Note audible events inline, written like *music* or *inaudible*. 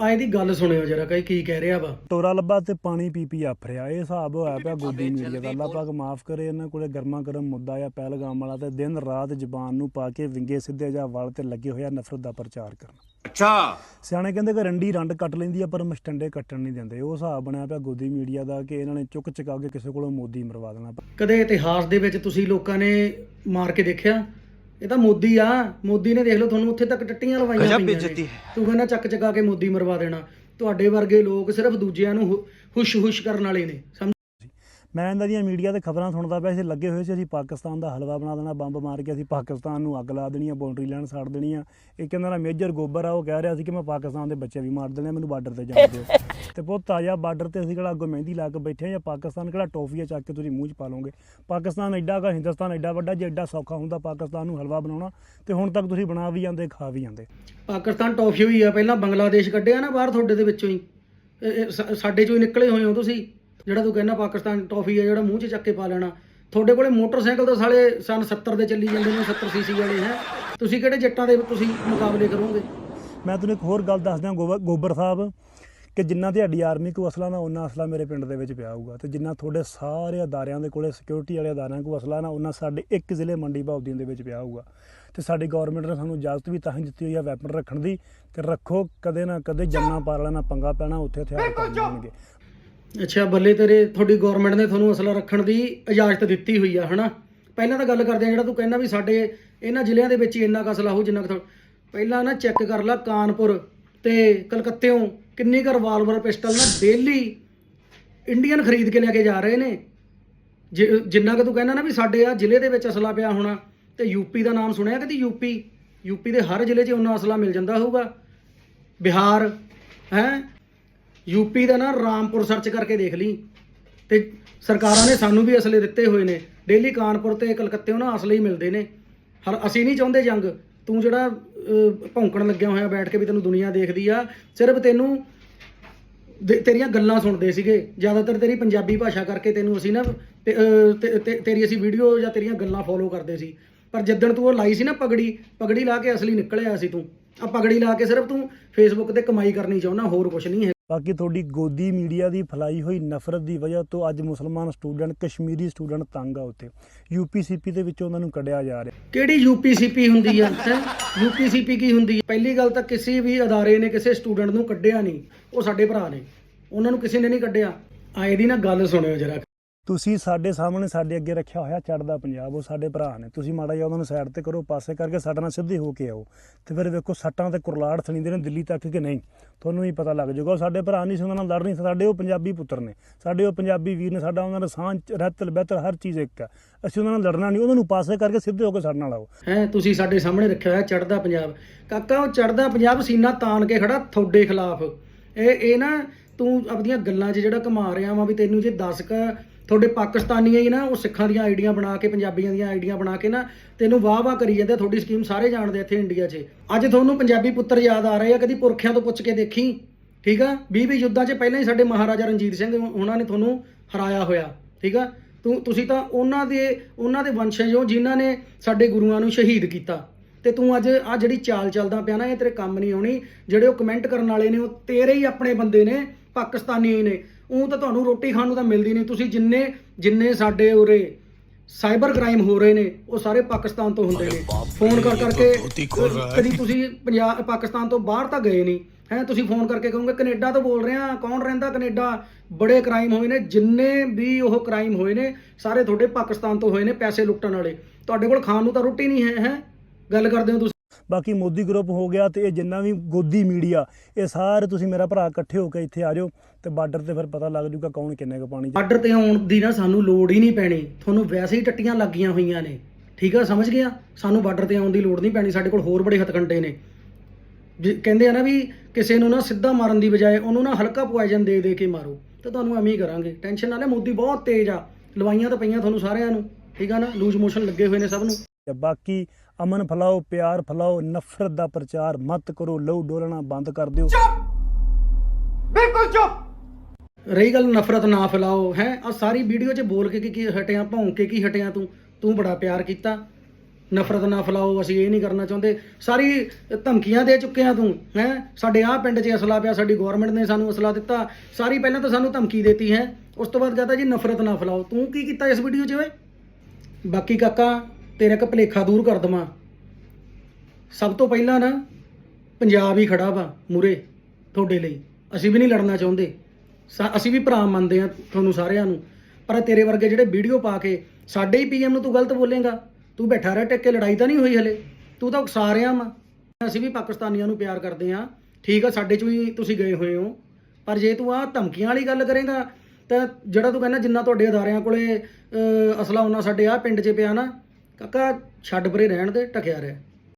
ਆ ਇਹਦੀ ਗੱਲ ਸੁਣਿਓ ਜਰਾ ਕਈ ਕੀ ਕਹਿ ਰਿਹਾ ਵਾ? ਟੋਰਾ ਲੱਭਾ ਤੇ ਪਾਣੀ ਪੀ ਪੀ ਆਫਰਿਆ। ਇਹ ਹਿਸਾਬ ਹੋਇਆ ਪਿਆ ਗੋਦੀ ਮੀਡੀਆ ਦਾ। ਅੱਲਾਹ ਪਾਕ ਮਾਫ ਕਰੇ ਇਹਨਾਂ ਕੋਲੇ ਗਰਮਾ ਗਰਮ ਮੁੱਦਾ ਆ ਪਹਿਲਗਾਮ ਵਾਲਾ ਤੇ ਦਿਨ ਰਾਤ ਜ਼ਬਾਨ ਨੂੰ ਪਾ ਕੇ ਵਿੰਗੇ ਸਿੱਧੇ ਜਾਂ ਵਲ ਤੇ ਲੱਗੇ ਹੋਇਆ ਨਫ਼ਰਤ ਦਾ ਪ੍ਰਚਾਰ ਕਰਨ। ਅੱਛਾ। ਸਿਆਣੇ ਕਹਿੰਦੇ ਕਿ ਰੰਡੀ ਰੰਡ ਕੱਟ ਲੈਂਦੀ ਆ ਪਰ ਮਸਟੰਡੇ ਕੱਟਣ ਨਹੀਂ ਦਿੰਦੇ। ਉਹ ਹਿਸਾਬ ਬਣਿਆ ਪਿਆ ਗੋਦੀ ਮੀਡੀਆ ਦਾ ਕਿ ਇਹਨਾਂ ਨੇ ਚੁੱਕ ਚੁਕਾ ਕੇ ਕਿਸੇ ਕੋਲੋਂ ਮੋਦੀ ਮਰਵਾ ਦੇਣਾ। ਕਦੇ ਇਤਿਹਾਸ ਦੇ ਵਿੱਚ ਤੁਸੀਂ ਲੋਕਾਂ ਨੇ ਮਾਰ ਕੇ ਦੇਖਿਆ? ਇਹ ਤਾਂ ਮੋਦੀ ਆ ਮੋਦੀ ਨੇ ਦੇਖ ਲਓ ਤੁਹਾਨੂੰ ਉੱਥੇ ਤੱਕ ਟੱਟੀਆਂ ਲਵਾਈਆਂ ਗਜ਼ਬ ਪਈਆਂ ਬੇਇੱਜ਼ਤੀ ਨੇ ਤੂੰ ਕਹਿੰਦਾ ਚੱਕ ਚਕਾ ਕੇ ਮੋਦੀ ਮਰਵਾ ਦੇਣਾ। ਤੁਹਾਡੇ ਵਰਗੇ ਲੋਕ ਸਿਰਫ ਦੂਜਿਆਂ ਨੂੰ ਹੁਸ਼ ਹੁਸ਼ ਕਰਨ ਵਾਲੇ ਨੇ। ਸਮਝ ਮੈਂ ਇਹਨਾਂ ਦੀਆਂ ਮੀਡੀਆ ਤੇ ਖਬਰਾਂ ਸੁਣਦਾ ਪਿਆ ਸੀ ਲੱਗੇ ਹੋਏ ਸੀ ਅਸੀਂ ਪਾਕਿਸਤਾਨ ਦਾ ਹਲਵਾ ਬਣਾ ਦੇਣਾ ਬੰਬ ਮਾਰ ਕੇ ਅਸੀਂ ਪਾਕਿਸਤਾਨ ਨੂੰ ਅੱਗ ਲਾ ਦੇਣੀ ਆ ਬਾਉਂਡਰੀ ਲਾਈਨ ਸਾੜ ਦੇਣੀ ਆ। ਇੱਕ ਇਹਨਾਂ ਦਾ ਮੇਜਰ ਗੋਬਰ ਆ ਉਹ ਕਹਿ ਰਿਹਾ ਸੀ ਕਿ ਮੈਂ ਪਾਕਿਸਤਾਨ ਦੇ ਬੱਚੇ ਵੀ ਮਾਰ ਦੇਣੇ ਆ, ਮੈਨੂੰ ਬਾਰਡਰ ਤੇ ਜਾਣ ਦਿਓ। *laughs* ਤੇ ਬਹੁਤ ਤਾਜ਼ਾ ਬਾਰਡਰ ਤੇ ਅਸੀਂ ਕਿਹੜਾ ਅੱਗੋਂ ਮਹਿੰਦੀ ਲਾ ਕੇ ਬੈਠੇ ਆ ਜਾਂ ਪਾਕਿਸਤਾਨ ਕਿਹੜਾ ਟੋਫੀਆਂ ਚੱਕ ਕੇ ਤੁਸੀਂ ਮੂੰਹ 'ਚ ਪਾ ਲਓਗੇ? ਪਾਕਿਸਤਾਨ ਐਡਾ ਕਾ ਹਿੰਦੁਸਤਾਨ ਐਡਾ ਵੱਡਾ ਜੇ ਐਡਾ ਸੌਖਾ ਹੁੰਦਾ ਪਾਕਿਸਤਾਨ ਨੂੰ ਹਲਵਾ ਬਣਾਉਣਾ ਤੇ ਹੁਣ ਤੱਕ ਤੁਸੀਂ ਬਣਾ ਵੀ ਜਾਂਦੇ ਖਾ ਵੀ ਜਾਂਦੇ। ਪਾਕਿਸਤਾਨ ਟੌਫੀ ਹੋਈ ਆ ਪਹਿਲਾਂ ਬੰਗਲਾਦੇਸ਼ ਕੱਢਿਆ ਨਾ ਬਾਹਰ ਤੁਹਾਡੇ ਦੇ ਵਿੱਚੋਂ ਹੀ। ਸਾਡੇ ਚੋਂ ਹੀ ਨਿਕਲੇ ਹੋਏ ਹੋ ਤੁਸੀਂ। ਜਿਹੜਾ ਤੂੰ ਕਹਿੰਦਾ ਪਾਕਿਸਤਾਨ ਟੌਫੀ ਆ ਜਿਹੜਾ ਮੂੰਹ 'ਚ ਚੱਕ ਕੇ ਪਾ ਲੈਣਾ। ਤੁਹਾਡੇ ਕੋਲੇ ਮੋਟਰਸਾਈਕਲ ਤਾਂ ਸਾਲੇ ਸਨ 70 ਦੇ ਚੱਲੀ ਜਾਂਦੇ ਨੇ 70 ਸੀਸੀ ਵਾਲੇ ਹੈ? ਤੁਸੀਂ ਕਿਹੜੇ ਜੱਟਾਂ ਦੇ ਤੁਸੀਂ ਮੁਕਾਬਲੇ ਕਰੋਗੇ? ਮੈਂ ਤੁਹਾਨੂੰ ਇੱਕ ਹੋਰ ਗੱਲ ਦੱਸ ਦਿਆਂ ਗੋਬਰ ਸਾਹਿਬ ਕਿ ਜਿੰਨਾ ਤੁਹਾਡੀ ਆਰਮੀ ਕੋ ਅਸਲਾ ਨਾ ਉਹਨਾਂ ਅਸਲਾ ਮੇਰੇ ਪਿੰਡ ਦੇ ਵਿੱਚ ਪਿਆ ਹੋਊਗਾ। ਤੇ ਜਿੰਨਾ ਤੁਹਾਡੇ ਸਾਰੇ ਅਦਾਰਿਆਂ ਦੇ ਕੋਲੇ ਸਿਕਿਉਰਿਟੀ ਵਾਲੇ ਅਦਾਰਿਆਂ ਕੋ ਅਸਲਾ ਨਾ ਉਹਨਾਂ ਸਾਡੇ ਇੱਕ ਜ਼ਿਲ੍ਹੇ ਮੰਡੀ ਭਾਉਦੀਨ ਦੇ ਵਿੱਚ ਪਿਆ ਹੋਊਗਾ। ਤੇ ਸਾਡੀ ਗਵਰਨਮੈਂਟ ਨੇ ਸਾਨੂੰ ਇਜਾਜ਼ਤ ਵੀ ਤਾਂ ਹੀ ਦਿੱਤੀ ਹੋਈ ਆ ਵੈਪਨ ਰੱਖਣ ਦੀ ਕਿ ਰੱਖੋ ਕਦੇ ਨਾ ਕਦੇ ਜੰਨਾ ਪਾਰ ਲੈਣਾ ਪੰਗਾ ਪੈਣਾ ਉੱਥੇ ਹਥਿਆਰ ਕੰਮ ਆਉਣਗੇ ਅੱਛਾ, ਬੱਲੇ ਤੇਰੇ, ਤੁਹਾਡੀ ਗਵਰਨਮੈਂਟ ਨੇ ਤੁਹਾਨੂੰ ਅਸਲਾ ਰੱਖਣ ਦੀ ਇਜਾਜ਼ਤ ਦਿੱਤੀ ਹੋਈ ਆ, ਹਨਾ? ਪਹਿਲਾਂ ਤਾਂ ਗੱਲ ਕਰਦੇ ਆ, ਜਿਹੜਾ ਤੂੰ ਕਹਿੰਦਾ ਵੀ ਸਾਡੇ ਇਹਨਾਂ ਜ਼ਿਲ੍ਹਿਆਂ ਦੇ ਵਿੱਚ ਹੀ ਇੰਨਾ ਕੁ ਅਸਲਾ ਹੋ, ਜਿੰਨਾ ਕੁ ਥੋ- ਪਹਿਲਾਂ ਨਾ ਚੈੱਕ ਕਰ ਲੈ ਕਾਨਪੁਰ ਤੇ ਕਲਕੱਤਿਓਂ ਕਿੰਨੀ ਕੁ ਰਿਵਾਲਵਰ ਪਿਸਟਲ ਨਾ ਡੇਲੀ ਇੰਡੀਅਨ ਖਰੀਦ ਕੇ ਲੈ ਕੇ ਜਾ ਰਹੇ ਨੇ। ਜਿ- ਜਿੰਨਾ ਕਿ ਤੂੰ ਕਹਿੰਦਾ ਨਾ ਵੀ ਸਾਡੇ ਆ ਜ਼ਿਲ੍ਹੇ ਦੇ ਵਿੱਚ ਅਸਲਾ ਪਿਆ ਹੋਣਾ, ਤੇ ਯੂਪੀ ਦਾ ਨਾਮ ਸੁਣਿਆ ਕਦੀ ਯੂਪੀ ਯੂਪੀ ਦੇ ਹਰ ਜ਼ਿਲ੍ਹੇ 'ਚ ਉਹਨਾਂ ਅਸਲਾ ਮਿਲ ਜਾਂਦਾ ਹੋਊਗਾ। ਬਿਹਾਰ, ਹੈ? ਯੂਪੀ ਦਾ ਨਾ ਰਾਮਪੁਰ ਸਰਚ ਕਰਕੇ ਦੇਖ ਲਈ। ਤੇ ਸਰਕਾਰਾਂ ਨੇ ਸਾਨੂੰ ਵੀ ਅਸਲੇ ਦਿੱਤੇ ਹੋਏ ਨੇ। ਡੇਲੀ ਕਾਨਪੁਰ ਤੇ ਕਲਕੱਤੇ ਨਾ ਅਸਲੇ ਹੀ ਮਿਲਦੇ ਨੇ। ਹਰ ਅਸੀਂ ਨਹੀਂ ਚਾਹੁੰਦੇ ਜੰਗ। ਤੂੰ ਜਿਹੜਾ ਭੌਂਕਣ ਲੱਗਿਆ ਹੋਇਆ ਬੈਠ ਕੇ ਵੀ ਤੈਨੂੰ ਦੁਨੀਆ ਦੇਖਦੀ ਆ, ਸਿਰਫ ਤੈਨੂੰ ਦੇ- ਤੇਰੀਆਂ ਗੱਲਾਂ ਸੁਣਦੇ ਸੀਗੇ। ਜ਼ਿਆਦਾਤਰ ਤੇਰੀ ਪੰਜਾਬੀ ਭਾਸ਼ਾ ਕਰਕੇ ਤੈਨੂੰ ਅਸੀਂ ਨਾ, ਤੇ- ਤੇਰੀ ਅਸੀਂ ਵੀਡੀਓ ਜਾਂ ਤੇਰੀਆਂ ਗੱਲਾਂ ਫੋਲੋ ਕਰਦੇ ਸੀ। ਪਰ ਜਿੱਦਣ ਤੂੰ ਉਹ ਲਾਈ ਸੀ ਨਾ ਪਗੜੀ ਪਗੜੀ ਲਾ ਕੇ ਅਸਲੀ ਨਿਕਲਿਆ ਸੀ ਤੂੰ। ਆ ਪਗੜੀ ਲਾ ਕੇ ਸਿਰਫ ਤੂੰ ਫੇਸਬੁੱਕ ਤੇ ਕਮਾਈ ਕਰਨੀ ਚਾਹੁੰਦਾ, ਹੋਰ ਕੁਝ ਨਹੀਂ ਹੈ। ਬਾਕੀ ਤੁਹਾਡੀ ਗੋਦੀ ਮੀਡੀਆ ਦੀ ਫੈਲਾਈ ਹੋਈ ਨਫ਼ਰਤ ਦੀ ਵਜ੍ਹਾ ਤੋਂ ਅੱਜ ਮੁਸਲਮਾਨ ਸਟੂਡੈਂਟ, ਕਸ਼ਮੀਰੀ ਸਟੂਡੈਂਟ ਤੰਗ ਆ ਉੱਤੇ ਯੂਪੀਸੀਪੀ ਦੇ ਵਿੱਚੋਂ ਉਹਨਾਂ ਨੂੰ ਕੱਢਿਆ ਜਾ ਰਿਹਾ। ਕਿਹੜੀ ਯੂਪੀਸੀਪੀ ਹੁੰਦੀ ਆ? ਹੈ? ਯੂਪੀਸੀਪੀ ਕੀ ਹੁੰਦੀ ਹੈ ਪਹਿਲੀ ਗੱਲ ਤਾਂ ਕਿਸੇ ਵੀ ਅਦਾਰੇ ਨੇ ਕਿਸੇ ਸਟੂਡੈਂਟ ਨੂੰ ਕੱਢਿਆ ਨਹੀਂ। ਉਹ ਸਾਡੇ ਭਰਾ ਨੇ। ਉਹਨਾਂ ਨੂੰ ਕਿਸੇ ਨੇ ਨਹੀਂ ਕੱਢਿਆ। ਆਏ ਦੀ ਨਾ ਗੱਲ ਸੁਣਿਓ ਜਰਾ। ਤੁਸੀਂ ਸਾਡੇ ਸਾਹਮਣੇ ਸਾਡੇ ਅੱਗੇ ਰੱਖਿਆ ਹੋਇਆ ਚੜਦਾ ਪੰਜਾਬ, ਉਹ ਸਾਡੇ ਭਰਾ ਨੇ। ਤੁਸੀਂ ਮਾੜਾ ਜਿਹਾ ਉਹਨਾਂ ਨੂੰ ਸਾਈਡ ਤੇ ਕਰੋ, ਪਾਸੇ ਕਰਕੇ ਸਾਡੇ ਨਾਲ ਸਿੱਧੇ ਹੋ ਕੇ ਆਓ। ਤੇ ਫਿਰ ਵੇਖੋ ਸੱਟਾਂ ਤੇ ਕੁਰਲਾੜ ਥਣੀਦੇ ਨੇ ਦਿੱਲੀ ਤੱਕ ਕਿ ਨਹੀਂ? ਤੁਹਾਨੂੰ ਹੀ ਪਤਾ ਲੱਗ ਜਾਊਗਾ ਸਾਡੇ ਭਰਾ ਨਹੀਂ ਸੀ, ਉਹਨਾਂ ਨਾਲ ਲੜ ਨਹੀਂ ਸਾਡੇ ਉਹ ਪੰਜਾਬੀ ਪੁੱਤਰ ਨੇ, ਸਾਡੇ ਉਹ ਪੰਜਾਬੀ ਵੀਰ ਨੇ, ਸਾਡਾ ਉਹਨਾਂ ਦਾ ਸਾਂਝ ਰਹਿਤਲ ਬਿਹਤਰ ਹਰ ਚੀਜ਼ ਇੱਕ ਆ ਅਸੀਂ ਉਹਨਾਂ ਨਾਲ ਲੜਨਾ ਨਹੀਂ, ਉਹਨਾਂ ਨੂੰ ਪਾਸੇ ਕਰਕੇ ਸਿੱਧੇ ਹੋ ਕੇ ਸਾਡੇ ਨਾਲ ਆਓ। ਹੈ, ਤੁਸੀਂ ਸਾਡੇ ਸਾਹਮਣੇ ਰੱਖਿਆ ਹੋਇਆ ਚੜਦਾ ਪੰਜਾਬ। ਕਾਕਾ, ਉਹ ਚੜਦਾ ਪੰਜਾਬ ਸੀਨਾ ਤਾਣ ਕੇ ਖੜਾ ਤੁਹਾਡੇ ਖਿਲਾਫ। ਇਹ ਇਹ ਨਾ ਤੂੰ ਆਪਣੀਆਂ ਗੱਲਾਂ 'ਚ ਜਿਹੜਾ ਕਮਾ ਰਿਹਾ ਵਾ ਵੀ ਤੈਨੂੰ ਜੇ 10 ਕ ਤੁਹਾਡੇ ਪਾਕਿਸਤਾਨੀਆਂ ਹੀ ਨਾ ਉਹ ਸਿੱਖਾਂ ਦੀਆਂ ਆਈਡੀਆਂ ਬਣਾ ਕੇ ਪੰਜਾਬੀਆਂ ਦੀਆਂ ਆਈਡੀਆਂ ਬਣਾ ਕੇ ਨਾ ਤੈਨੂੰ ਵਾਹ ਵਾਹ ਕਰੀ ਜਾਂਦੇ ਆ, ਤੁਹਾਡੀ ਸਕੀਮ ਸਾਰੇ ਜਾਣਦੇ ਇੱਥੇ ਇੰਡੀਆ 'ਚ। ਅੱਜ ਤੁਹਾਨੂੰ ਪੰਜਾਬੀ ਪੁੱਤਰ ਯਾਦ ਆ ਰਹੇ ਆ ਕਦੀ ਪੁਰਖਿਆਂ ਤੋਂ ਪੁੱਛ ਕੇ ਦੇਖੀ? ਠੀਕ ਆ? 20 20 ਯੁੱਧਾਂ 'ਚ ਪਹਿਲਾਂ ਹੀ ਸਾਡੇ ਮਹਾਰਾਜਾ ਰਣਜੀਤ ਸਿੰਘ ਉਹਨਾਂ ਨੇ ਤੁਹਾਨੂੰ ਹਰਾਇਆ ਹੋਇਆ। ਠੀਕ ਆ? ਤੂੰ ਤੁਸੀਂ ਤਾਂ ਉਹਨਾਂ ਦੇ ਉਹਨਾਂ ਦੇ ਵੰਸ਼ਜ ਹੋ ਜਿਨ੍ਹਾਂ ਨੇ ਸਾਡੇ ਗੁਰੂਆਂ ਨੂੰ ਸ਼ਹੀਦ ਕੀਤਾ। ਤੇ ਤੂੰ ਅੱਜ ਆ ਜਿਹੜੀ ਚਾਲ ਚੱਲਦਾ ਪਿਆ ਨਾ ਇਹ ਤੇਰੇ ਕੰਮ ਨਹੀਂ ਆਉਣੀ। ਜਿਹੜੇ ਉਹ ਕਮੈਂਟ ਕਰਨ ਵਾਲੇ ਨੇ ਉਹ ਤੇਰੇ ਹੀ ਆਪਣੇ ਬੰਦੇ ਨੇ ਪਾਕਿਸਤਾਨੀ ਹੀ ਨੇ। ਉਹ ਤਾਂ ਤੁਹਾਨੂੰ ਰੋਟੀ ਖਾਣ ਨੂੰ ਤਾਂ ਮਿਲਦੀ ਨਹੀਂ। ਤੁਸੀਂ ਜਿੰਨੇ ਜਿੰਨੇ ਸਾਡੇ ਉਰੇ ਸਾਈਬਰ ਕ੍ਰਾਈਮ ਹੋ ਰਹੇ ਨੇ ਉਹ ਸਾਰੇ ਪਾਕਿਸਤਾਨ ਤੋਂ ਹੁੰਦੇ ਨੇ। ਫੋਨ ਕਰ ਕਰਕੇ ਕਦੀ ਤੁਸੀਂ ਪੰਜਾਬ ਪਾਕਿਸਤਾਨ ਤੋਂ ਬਾਹਰ ਤਾਂ ਗਏ ਨਹੀਂ। ਹੈ ਤੁਸੀਂ ਫੋਨ ਕਰਕੇ ਕਹੋਗੇ ਕੈਨੇਡਾ ਤੋਂ ਬੋਲ ਰਹੇ ਆ ਕੌਣ ਰਹਿੰਦਾ ਕੈਨੇਡਾ? ਬੜੇ ਕ੍ਰਾਈਮ ਹੋਏ ਨੇ ਜਿੰਨੇ ਵੀ ਉਹ ਕ੍ਰਾਈਮ ਹੋਏ ਨੇ ਸਾਰੇ ਤੁਹਾਡੇ ਪਾਕਿਸਤਾਨ ਤੋਂ ਹੋਏ ਨੇ ਪੈਸੇ ਲੁੱਟਣ ਵਾਲੇ। ਤੁਹਾਡੇ ਕੋਲ ਖਾਣ ਨੂੰ ਤਾਂ ਰੋਟੀ ਨਹੀਂ ਹੈ ਹੈ? ਗੱਲ ਕਰਦੇ ਹੋ ਤੁਸੀਂ? ਬਾਕੀ ਮੋਦੀ ਗਰੁੱਪ ਹੋ ਗਿਆ ਤੇ ਇਹ ਜਿੰਨਾ ਵੀ ਗੋਦੀ ਮੀਡੀਆ ਇਹ ਸਾਰੇ ਤੁਸੀਂ ਮੇਰਾ ਭਰਾ ਇਕੱਠੇ ਹੋ ਕੇ ਇੱਥੇ ਆ ਜਾਓ ਤੇ ਬਾਰਡਰ ਤੇ ਫਿਰ ਪਤਾ ਲੱਗ ਜੂਗਾ ਕੌਣ ਕਿੰਨੇ ਕੁ ਪਾਣੀ 'ਚ ਬਾਰਡਰ ਤੇ ਆਉਣ ਦੀ ਨਾ ਸਾਨੂੰ ਲੋੜ ਹੀ ਨਹੀਂ ਪੈਣੀ। ਤੁਹਾਨੂੰ ਵੈਸੇ ਹੀ ਟੱਟੀਆਂ ਲੱਗੀਆਂ ਹੋਈਆਂ ਨੇ। ਠੀਕ ਆ ਸਮਝ ਗਿਆ? ਸਾਨੂੰ ਬਾਰਡਰ ਤੇ ਆਉਣ ਦੀ ਲੋੜ ਨਹੀਂ ਪੈਣੀ। ਸਾਡੇ ਕੋਲ ਹੋਰ ਬੜੇ ਹਥਕੰਡੇ ਨੇ। ਜੇ ਕਹਿੰਦੇ ਆ ਨਾ ਵੀ ਕਿਸੇ ਨੂੰ ਨਾ ਸਿੱਧਾ ਮਾਰਨ ਦੀ ਬਜਾਏ ਉਹਨੂੰ ਨਾ ਹਲਕਾ ਪੁਆਇਜ਼ਨ ਦੇ ਦੇ ਕੇ ਮਾਰੋ ਤੇ ਤੁਹਾਨੂੰ ਐਵੇਂ ਹੀ ਕਰਾਂਗੇ। ਟੈਨਸ਼ਨ ਨਾ ਲੈ ਮੋਦੀ ਬਹੁਤ ਤੇਜ਼ ਆ। ਲਵਾਈਆਂ ਤਾਂ ਪਈਆਂ ਤੁਹਾਨੂੰ ਸਾਰਿਆਂ ਨੂੰ। ਠੀਕ ਆ ਨਾ? ਲੂਜ਼ ਮੋਸ਼ਨ ਲੱਗੇ ਹੋਏ ਨੇ ਸਭ ਨੂੰ। ਤੇ ਬਾਕੀ ਅਮਨ ਫਲਾਓ ਪਿਆਰ ਫਲਾਓ ਨਫ਼ਰਤ ਦਾ ਪ੍ਰਚਾਰ ਮਤ ਕਰੋ ਲਹੂ ਡੋਲਣਾ ਬੰਦ ਕਰ ਦਿਓ। ਰਹੀ ਗੱਲ ਨਫ਼ਰਤ ਨਾ ਫੈਲਾਓ ਹੈ? ਆ ਸਾਰੀ ਵੀਡੀਓ 'ਚ ਬੋਲ ਕੇ ਕੀ ਕੀ ਹਟਿਆ ਭੌਂਕ ਕੇ ਕੀ ਹਟਿਆ ਤੂੰ? ਤੂੰ ਬੜਾ ਪਿਆਰ ਕੀਤਾ। ਨਫ਼ਰਤ ਨਾ ਫੈਲਾਓ ਅਸੀਂ ਇਹ ਨਹੀਂ ਕਰਨਾ ਚਾਹੁੰਦੇ। ਸਾਰੀ ਧਮਕੀਆਂ ਦੇ ਚੁੱਕੇ ਆ ਤੂੰ ਹੈ? ਸਾਡੇ ਆਹ ਪਿੰਡ 'ਚ ਅਸਲਾ ਪਿਆ ਸਾਡੀ ਗਵਰਨਮੈਂਟ ਨੇ ਸਾਨੂੰ ਅਸਲਾ ਦਿੱਤਾ। ਸਾਰੀ ਪਹਿਲਾਂ ਤਾਂ ਸਾਨੂੰ ਧਮਕੀ ਦਿੱਤੀ ਹੈ? ਉਸ ਤੋਂ ਬਾਅਦ ਕਹਤਾ ਜੀ ਨਫ਼ਰਤ ਨਾ ਫੈਲਾਓ। ਤੂੰ ਕੀ ਕੀਤਾ ਇਸ ਵੀਡੀਓ 'ਚ ਓਏ? ਬਾਕੀ ਕਾਕਾ ਤੇਰਾ ਕ ਭਲੇਖਾ ਦੂਰ ਕਰ ਦਵਾਂ। ਸਭ ਤੋਂ ਪਹਿਲਾਂ ਨਾ ਪੰਜਾਬ ਹੀ ਖੜਾ ਵਾ ਮੂਰੇ ਤੁਹਾਡੇ ਲਈ। ਅਸੀਂ ਵੀ ਨਹੀਂ ਲੜਨਾ ਚਾਹੁੰਦੇ। ਸਾ- ਅਸੀਂ ਵੀ ਭਰਾ ਮੰਨਦੇ ਆ ਤੁਹਾਨੂੰ ਸਾਰਿਆਂ ਨੂੰ। ਪਰ ਤੇਰੇ ਵਰਗੇ ਜਿਹੜੇ ਵੀਡੀਓ ਪਾ ਕੇ ਸਾਡੇ ਹੀ ਪੀਐਮ ਨੂੰ ਤੂੰ ਗਲਤ ਬੋਲੇਗਾ। ਤੂੰ ਬੈਠਾ ਰਹਿ ਟਿਕ ਕੇ ਲੜਾਈ ਤਾਂ ਨਹੀਂ ਹੋਈ ਹਲੇ। ਤੂੰ ਤਾਂ ਉਕਸਾ ਰਿਹਾ ਵਾ। ਅਸੀਂ ਵੀ ਪਾਕਿਸਤਾਨੀਆਂ ਨੂੰ ਪਿਆਰ ਕਰਦੇ ਆ ਠੀਕ ਆ, ਸਾਡੇ ਚ ਵੀ ਤੁਸੀਂ ਗਏ ਹੋਏ ਹੋ। ਪਰ ਜੇ ਤੂੰ ਆ ਧਮਕੀਆਂ ਵਾਲੀ ਗੱਲ ਕਰੇਗਾ, ਤਾਂ ਜਿਹੜਾ ਤੂੰ ਕਹਿੰਦਾ ਜਿੰਨਾ ਤੁਹਾਡੇ ਅਦਾਰਿਆਂ ਕੋਲੇ ਅਸਲਾ ਉਹਨਾਂ ਸਾਡੇ ਆ ਪਿੰਡ 'ਚ ਪਿਆ ਨਾ ਕਾਕਾ ਛੱਡ ਪਰੇ ਰਹਿਣ ਦੇ ਟਕਿਆ ਰਹਿ।